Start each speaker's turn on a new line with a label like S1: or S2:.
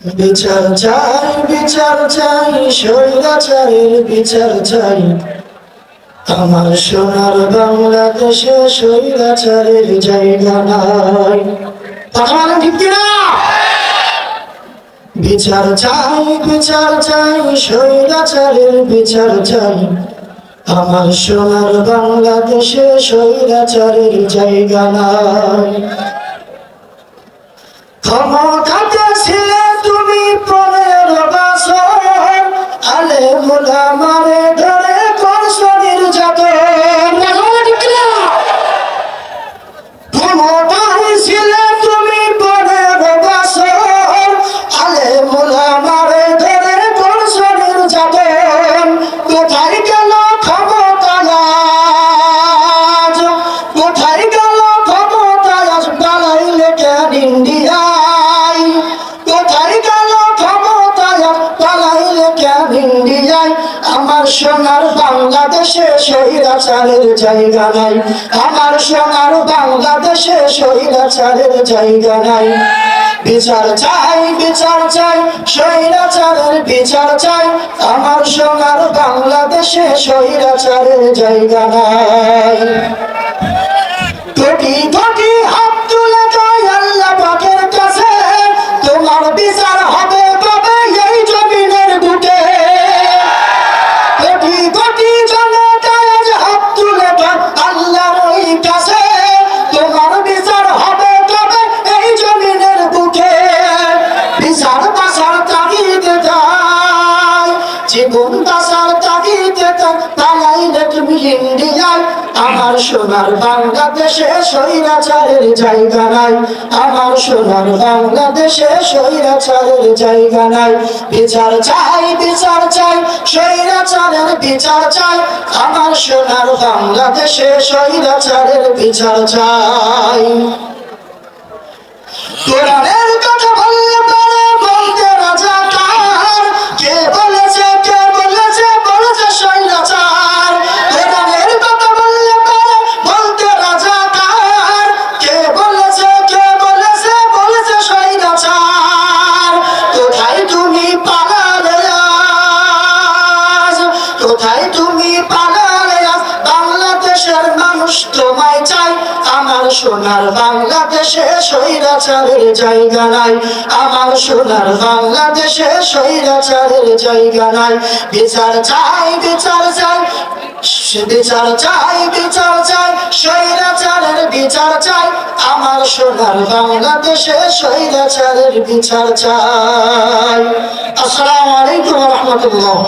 S1: বিচার চাই বিচার চাই বিচার চাই। আমার সোনার বাংলাদেশে স্বৈরাচারের জায়গা নাই। বিচার চাই বিচার চাই, স্বৈরাচারের বিচার চাই। আমার সোনার বাংলাদেশে স্বৈরাচারের জায়গা নাই। মোলা মারে ধরে করছ নির্যাতন ক্ষমতায় ছিলে তুমি পনেরো বছর আলে মোলা মারে ধরে করছ নির্যাতন কোথায় গেল ক্ষমতা? কোথায় গেল ক্ষমতা আজ? পালাইলে কেন ইন্ডিয়ায় আমার সোনার বাংলাদেশে স্বৈরাচারের জায়গা নাই। আমার সোনার বাংলাদেশে স্বৈরাচারের জায়গা নাই। বিচার চাই বিচার চাই বিচার চাই। আমার সোনার বাংলাদেশে জায়গা নাই। কোটি কোটি তুমি ইন্ডিয়ায় আমার সোনার বাংলাদেশে জায়গা নাই। আমার সোনার বাংলাদেশে জায়গা নাই। বিচার চাই বিচার চাই, স্বৈরাচারের বিচার চাই। আমার সোনার বাংলাদেশে স্বৈরাচারের বিচার চাই। কোরআনের সোনার বাংলাদেশে স্বৈরাচারের জায়গা নাই। আমার সোনার বাংলাদেশে স্বৈরাচারের জায়গা নাই। বিচার চাই বিচার চাই বিচার চাই বিচার চাই, স্বৈরাচারের বিচার চাই। আমার সোনার বাংলাদেশে স্বৈরাচারের বিচার চাই। আসসালামু আলাইকুম রহমতুল্লাহ।